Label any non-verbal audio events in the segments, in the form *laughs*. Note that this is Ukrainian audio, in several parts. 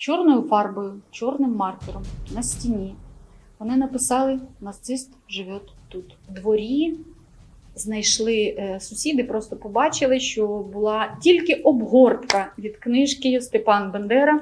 чорною фарбою, чорним маркером на стіні. Вони написали Нацист живе тут. В дворі знайшли е, сусіди, просто побачили, що була тільки обгортка від книжки Степан Бендера.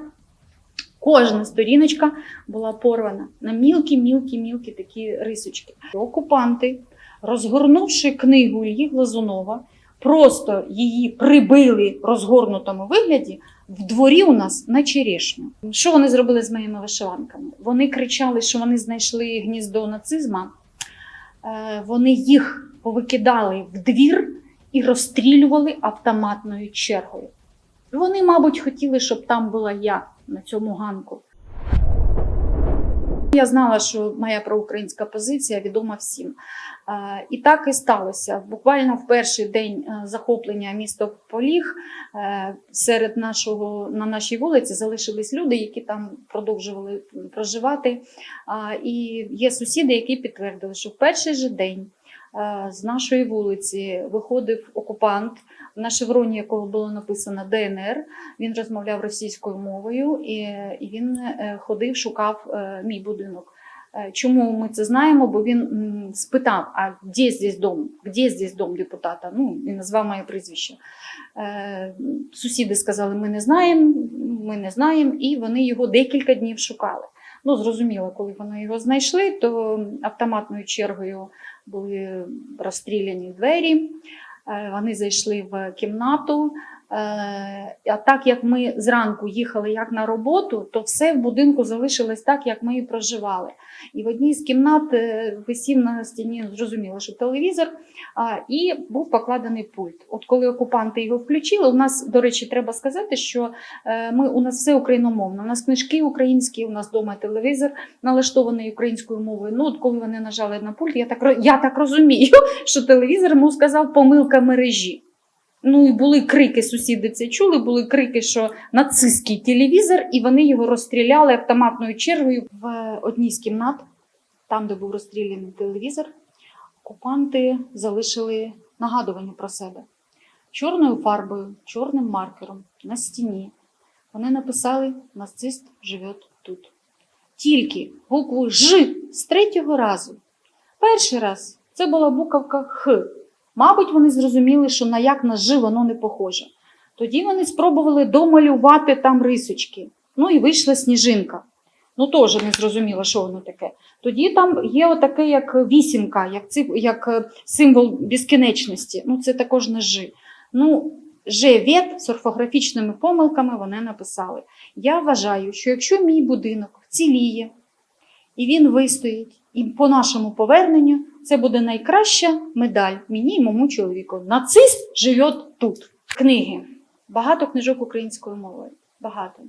Кожна сторіночка була порвана на мілкі-мілкі-мілкі такі рисочки. Окупанти, розгорнувши книгу Ільї Глазунова, просто її прибили в розгорнутому вигляді в дворі у нас на черешню. Що вони зробили з моїми вишиванками? Вони кричали, що вони знайшли гніздо нацизма. Е, Вони їх повикидали в двір і розстрілювали автоматною чергою. Вони, мабуть, хотіли, щоб там була я на цьому ганку. Я знала, що моя проукраїнська позиція відома всім. Е, І так і сталося. Буквально в перший день е, захоплення міста Поліг е, серед нашого на нашій вулиці залишились люди, які там продовжували проживати. І є сусіди, які підтвердили, що в перший же день з нашої вулиці виходив окупант, на шевроні якого було написано ДНР. Він розмовляв російською мовою і, і він е, ходив, шукав е, мій будинок. Е, Чому ми це знаємо? Бо він спитав: а де здесь дом? Де здесь дом депутата? Ну, він назвав моє прізвище. Сусіди сказали, ми не знаємо, ми не знаємо, і вони його декілька днів шукали. Ну, зрозуміло, коли вони його знайшли, то автоматною чергою були розстріляні двері. Е, Вони зайшли в кімнату. Е, А так як ми зранку їхали як на роботу, то все в будинку залишилось так, як ми і проживали. І в одній з кімнат е, висів на стіні, зрозуміло, що телевізор, а, і був покладений пульт. От коли окупанти його включили, у нас, до речі, треба сказати, що е, ми, у нас все україномовно. У нас книжки українські, у нас вдома телевізор налаштований українською мовою. Ну, от коли вони нажали на пульт, я так, я так розумію, *laughs* що телевізор йому сказав помилка мережі. Ну і були крики, сусіди це чули, були крики, що нацистський телевізор, і вони його розстріляли автоматною чергою в одній з кімнат, там, де був розстріляний телевізор. Окупанти залишили нагадування про себе чорною фарбою, чорним маркером на стіні. Вони написали Нацист живе тут. Тільки букву Ж з третього разу. Перший раз це була буковка Х. Мабуть, вони зрозуміли, що на як на Ж воно не похоже. Тоді вони спробували домалювати там рисочки. Ну і вийшла сніжинка. Ну, теж не зрозуміло, що воно таке. Тоді там є отаке, як вісімка, як, циф, як е, символ безкінечності. Ну, це також не Ж. Ну, Ж-вет з орфографічними помилками вони написали. Я вважаю, що якщо мій будинок вціліє, і він вистоїть, і по нашому поверненню це буде найкраща медаль мені і моєму чоловіку. Нацист живе тут. Книги. Багато книжок українською мовою. Багато.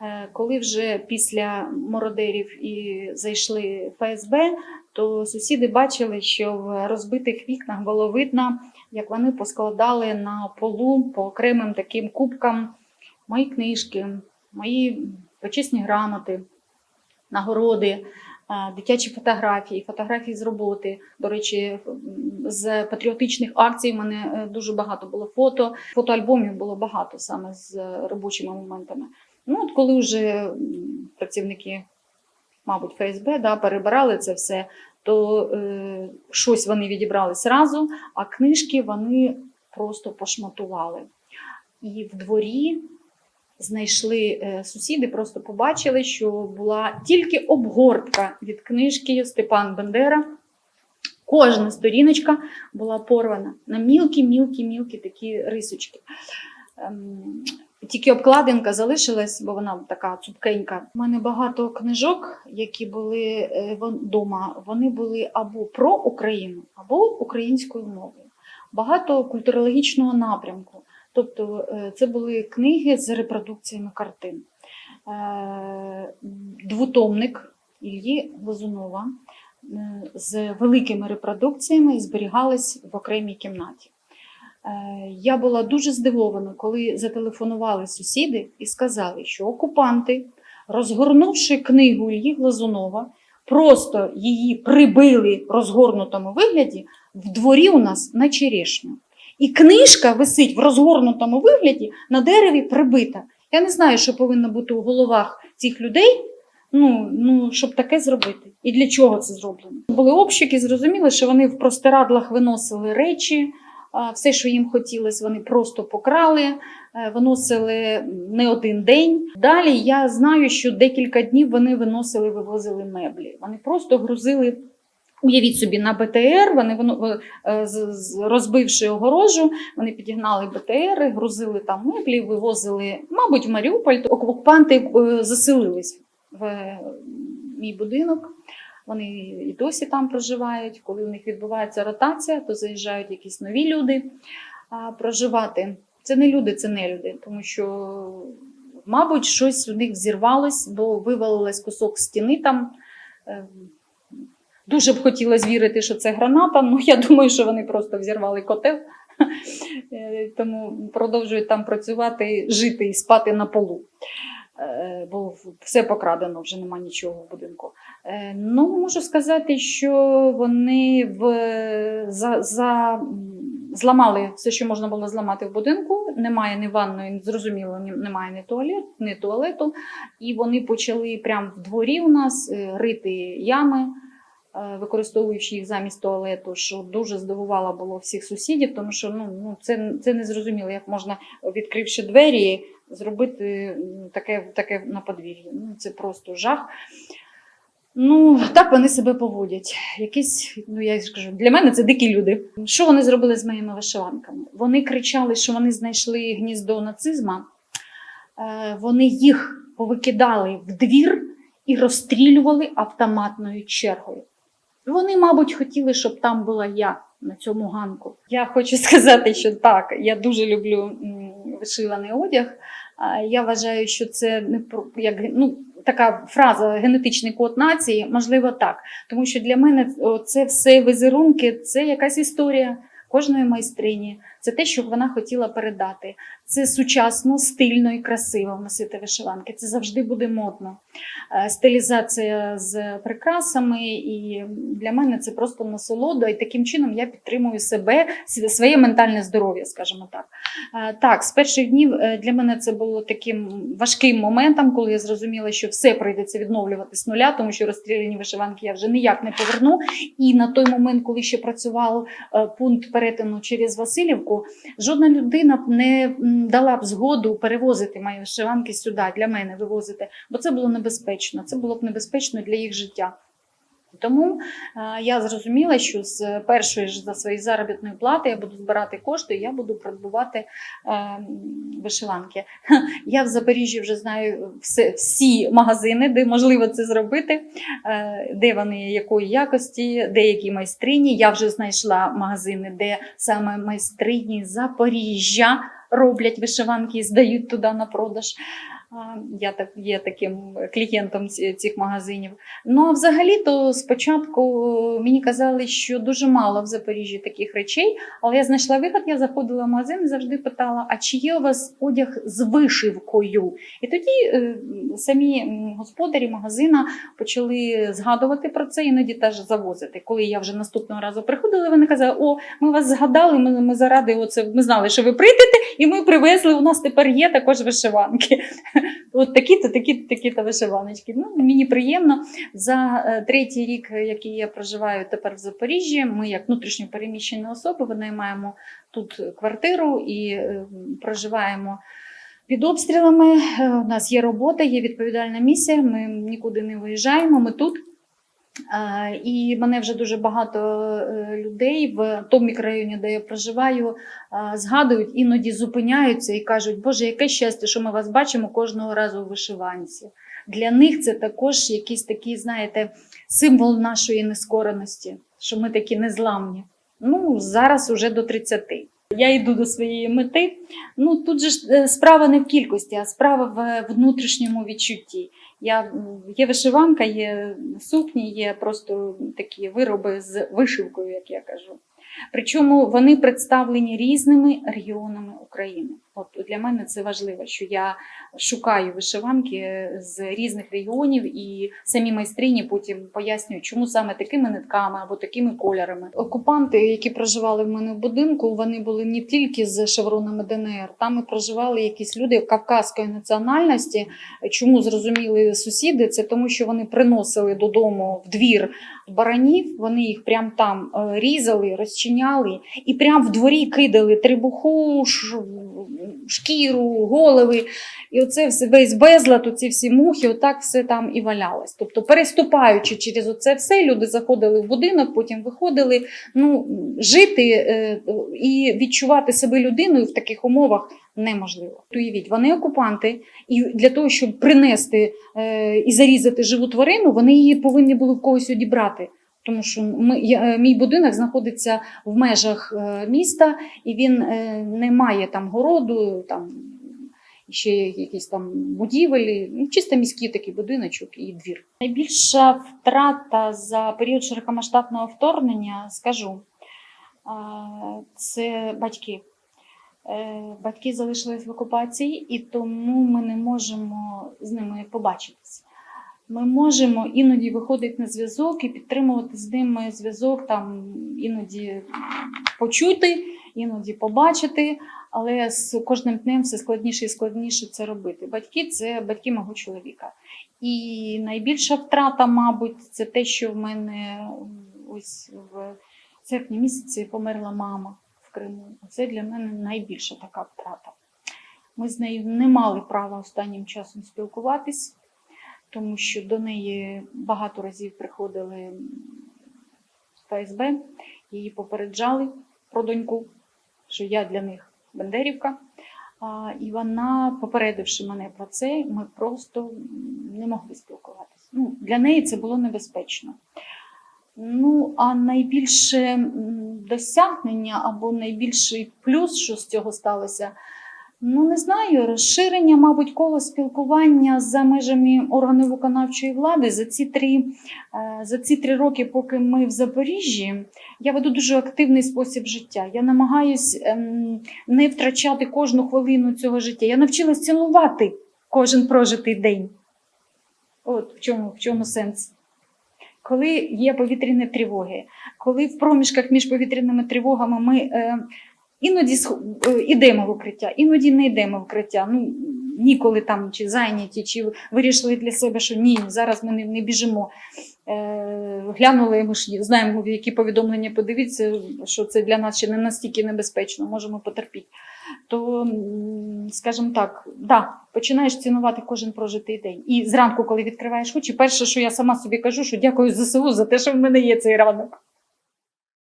Е, Коли вже після мародерів і зайшли ФСБ, то сусіди бачили, що в розбитих вікнах було видно, як вони поскладали на полу по окремим таким кубкам мої книжки, мої почесні грамоти, нагороди, дитячі фотографії, фотографії з роботи. До речі, з патріотичних акцій в мене е, дуже багато було фото. Фотоальбомів було багато саме з робочими моментами. Ну, от коли вже працівники, мабуть, ФСБ да, перебирали це все, то е, щось вони відібрали зразу, а книжки вони просто пошматували. І в дворі знайшли е, сусіди, просто побачили, що була тільки обгортка від книжки Степан Бендера. Кожна сторіночка була порвана на мілкі-мілкі-мілкі такі рисочки. Ем, Тільки обкладинка залишилась, бо вона така цупкенька. У мене багато книжок, які були вдома, вони були або про Україну, або українською мовою. Багато культурологічного напрямку. Тобто е, це були книги з репродукціями картин. Е, Двотомник Ільї Глазунова е, з великими репродукціями зберігались в окремій кімнаті. Я була дуже здивована, коли зателефонували сусіди і сказали, що окупанти, розгорнувши книгу Ільї Глазунова, просто її прибили в розгорнутому вигляді в дворі у нас на черешню. І книжка висить в розгорнутому вигляді на дереві прибита. Я не знаю, що повинно бути у головах цих людей, ну, ну, щоб таке зробити. І для чого це зроблено. Були обшуки, зрозуміли, що вони в простирадлах виносили речі, все, що їм хотілося, вони просто покрали, е, виносили не один день. Далі я знаю, що декілька днів вони виносили, вивозили меблі. Вони просто грузили. Уявіть собі, на БТР, вони е, розбивши огорожу, вони підігнали БТР, грузили там меблі, вивозили, мабуть, в Маріуполь. Окупанти е, заселились в е, мій будинок. Вони і досі там проживають. Коли у них відбувається ротація, то заїжджають якісь нові люди проживати. Це не люди, це не люди, тому що, мабуть, щось у них взірвалось, бо вивалилось кусок стіни там. Дуже б хотілося вірити, що це граната. Ну я думаю, що вони просто взірвали котел, Е, тому продовжують там працювати, жити і спати на полу. Е, Бо все покрадено, вже нема нічого в будинку. Е, Ну, можу сказати, що вони в, за, за, зламали все, що можна було зламати в будинку. Немає ні ванної, зрозуміло, немає ні, туалет, ні туалету. І вони почали прямо в дворі у нас рити ями використовуючи їх замість туалету, що дуже здивувало було всіх сусідів, тому що ну, ну, це, це не зрозуміло, як можна, відкривши двері, зробити таке, таке на подвір'ї. Ну, це просто жах. Ну, так вони себе поводять. Якісь, ну я ж кажу, для мене це дикі люди. Що вони зробили з моїми вишиванками? Вони кричали, що вони знайшли гніздо нацизма. Е, Вони їх повикидали в двір і розстрілювали автоматною чергою. Вони, мабуть, хотіли, щоб там була я на цьому ганку. Я хочу сказати, що так, я дуже люблю вишиваний одяг. Я вважаю, що це не про як ну, така фраза генетичний код нації, можливо, так. Тому що для мене це все візерунки, це якась історія кожної майстрині. Це те, що вона хотіла передати. Це сучасно, стильно і красиво носити вишиванки. Це завжди буде модно. Е, Стилізація з прикрасами, і для мене це просто насолода. І таким чином я підтримую себе, своє ментальне здоров'я, скажімо так. Е, Так, з перших днів е, для мене це було таким важким моментом, коли я зрозуміла, що все прийдеться відновлювати з нуля, тому що розстріляні вишиванки я вже ніяк не поверну. І на той момент, коли ще працював пункт перетину через Васильівку, жодна людина не дала б згоду перевозити мої вишиванки сюди для мене вивозити, бо це було небезпечно. Це було б небезпечно для їх життя. Тому е, я зрозуміла, що з першої ж за своєї заробітної плати я буду збирати кошти, я буду придбувати е, вишиванки. *laughs* Я в Запоріжжі вже знаю всі магазини, де можливо це зробити, е, де вони якої якості, де які майстрині. Я вже знайшла магазини, де саме майстрині Запоріжжя роблять вишиванки і здають туди на продаж. Я так є таким клієнтом цих магазинів. Ну а взагалі, то спочатку е, мені казали, що дуже мало в Запоріжжі таких речей, але я знайшла вихід, я заходила в магазин і завжди питала: а чи є у вас одяг з вишивкою? І тоді е, самі господарі магазина почали згадувати про це, іноді теж завозити. Коли я вже наступного разу приходила, вони казали: О, ми вас згадали, ми, ми заради оце, ми знали, що ви прийдете, і ми привезли. У нас тепер є також вишиванки. От такі-то, такі-то, такі-то вишиваночки. Ну, мені приємно. За е, третій рік, який я проживаю тепер в Запоріжжі, ми, як внутрішньо переміщені особи, винаймаємо тут квартиру і е, проживаємо. Під обстрілами Е, у нас є робота, є відповідальна місія. Ми нікуди не виїжджаємо. Ми тут. Е, І мене вже дуже багато е, людей в тому мікрорайоні, де я проживаю, е, згадують, іноді зупиняються і кажуть, Боже, яке щастя, що ми вас бачимо кожного разу у вишиванці. Для них це також якийсь такий, знаєте, символ нашої нескореності, що ми такі незламні. Ну, зараз уже до 30. Я йду до своєї мети. Ну тут же ж е, справа не в кількості, а справа в внутрішньому відчутті. Я, є вишиванка, є сукні, є просто такі вироби з вишивкою, як я кажу. Причому вони представлені різними регіонами України. От для мене це важливо, що я шукаю вишиванки з різних регіонів, і самі майстрині потім пояснюють, чому саме такими нитками або такими кольорами. Окупанти, які проживали в мене в будинку, вони були не тільки з шевронами ДНР, там і проживали якісь люди кавказької національності. Чому зрозуміли сусіди? Це тому, що вони приносили додому в двір баранів, вони їх прям там е, різали, розчиняли і прям в дворі кидали трибуху, шкіру, голови. І оце все весь безлад, оці всі мухи, отак все там і валялось. Тобто, переступаючи через оце все, люди заходили в будинок, потім виходили. Ну, жити е, і відчувати себе людиною в таких умовах неможливо. Уявіть, вони окупанти, і для того, щоб принести е, і зарізати живу тварину, вони її повинні були в когось одібрати. Тому що ми, я, е, мій будинок знаходиться в межах е, міста, і він е, не має там городу, там ще якісь там будівелі, ну, чисто міський такий будиночок і двір. Найбільша втрата за період широкомасштабного вторгнення, скажу, це батьки. Батьки залишились в окупації, і тому ми не можемо з ними побачитись. Ми можемо іноді виходити на зв'язок і підтримувати з ними зв'язок, там іноді почути, іноді побачити, але з кожним днем все складніше і складніше це робити. Батьки це батьки мого чоловіка. І найбільша втрата, мабуть, це те, що в мене ось в серпні місяці померла мама в Криму. Це для мене найбільша така втрата. Ми з нею не мали права останнім часом спілкуватись, тому що до неї багато разів приходили ФСБ, її попереджали про доньку, що я для них Бендерівка. І вона, попередивши мене про це, ми просто не могли спілкуватися. Ну, для неї це було небезпечно. Ну, а найбільше досягнення або найбільший плюс, що з цього сталося, ну не знаю, розширення, мабуть, коло спілкування за межами органів виконавчої влади за ці три, е, за ці три роки, поки ми в Запоріжжі, я веду дуже активний спосіб життя. Я намагаюсь ем, не втрачати кожну хвилину цього життя. Я навчилась цінувати кожен прожитий день. От в чому, в чому сенс. Коли є повітряні тривоги, коли в проміжках між повітряними тривогами ми е, іноді е, йдемо в укриття, іноді не йдемо в укриття. Ну, ніколи там чи зайняті, чи вирішили для себе, що ні, зараз ми не, не біжимо. Е, глянули, ми ж знаємо, які повідомлення подивіться, що це для нас ще не настільки небезпечно, можемо потерпіти. То, скажімо так, да, починаєш цінувати кожен прожитий день. І зранку, коли відкриваєш очі, перше, що я сама собі кажу, що дякую ЗСУ за те, що в мене є цей ранок.